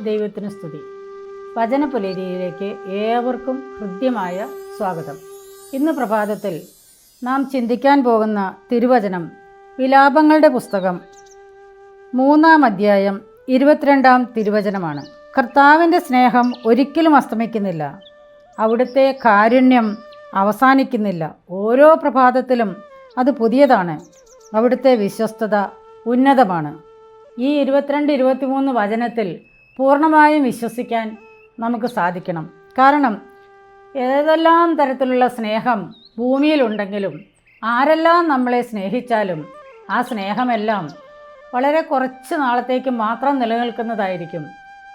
ദൈവത്തിന് സ്തുതി. വചനപുലരിയിലേക്ക് ഏവർക്കും ഹൃദ്യമായ സ്വാഗതം. ഇന്ന് പ്രഭാതത്തിൽ നാം ചിന്തിക്കാൻ പോകുന്ന തിരുവചനം വിലാപങ്ങളുടെ പുസ്തകം മൂന്നാം അധ്യായം ഇരുപത്തിരണ്ടാം തിരുവചനമാണ്. കർത്താവിന്റെ സ്നേഹം ഒരിക്കലും അസ്തമിക്കുന്നില്ല. അവിടുത്തെ കാരുണ്യം അവസാനിക്കുന്നില്ല. ഓരോ പ്രഭാതത്തിലും അത് പുതിയതാണ്. അവിടുത്തെ വിശ്വസ്തത ഉന്നതമാണ്. ഈ ഇരുപത്തിരണ്ട് ഇരുപത്തിമൂന്ന് വചനത്തിൽ പൂർണമായും വിശ്വസിക്കാൻ നമുക്ക് സാധിക്കണം. കാരണം ഏതെല്ലാം തരത്തിലുള്ള സ്നേഹം ഭൂമിയിലുണ്ടെങ്കിലും ആരെല്ലാം നമ്മളെ സ്നേഹിച്ചാലും ആ സ്നേഹമെല്ലാം വളരെ കുറച്ച് നാളത്തേക്ക് മാത്രം നിലനിൽക്കുന്നതായിരിക്കും.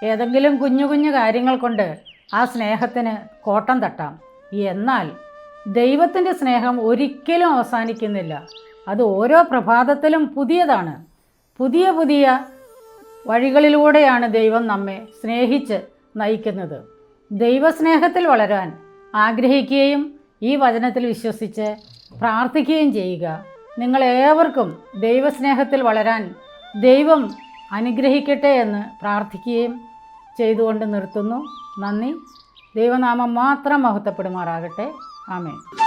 ഏതെങ്കിലും കുഞ്ഞു കുഞ്ഞു കാര്യങ്ങൾ കൊണ്ട് ആ സ്നേഹത്തിന് കോട്ടം തട്ടാം. എന്നാൽ ദൈവത്തിന്റെ സ്നേഹം ഒരിക്കലും അവസാനിക്കുന്നില്ല. അത് ഓരോ പ്രഭാതത്തിലും പുതിയതാണ്. പുതിയ പുതിയ വഴികളിലൂടെയാണ് ദൈവം നമ്മെ സ്നേഹിച്ച് നയിക്കുന്നത്. ദൈവസ്നേഹത്തിൽ വളരാൻ ആഗ്രഹിക്കുകയും ഈ വചനത്തിൽ വിശ്വസിച്ച് പ്രാർത്ഥിക്കുകയും ചെയ്യുക. നിങ്ങളേവർക്കും ദൈവസ്നേഹത്തിൽ വളരാൻ ദൈവം അനുഗ്രഹിക്കട്ടെ എന്ന് പ്രാർത്ഥിക്കുകയും ചെയ്തുകൊണ്ട് നിർത്തുന്നു. നന്ദി. ദൈവനാമം മാത്രം മഹത്വപ്പെടുമാറാകട്ടെ. ആമേൻ.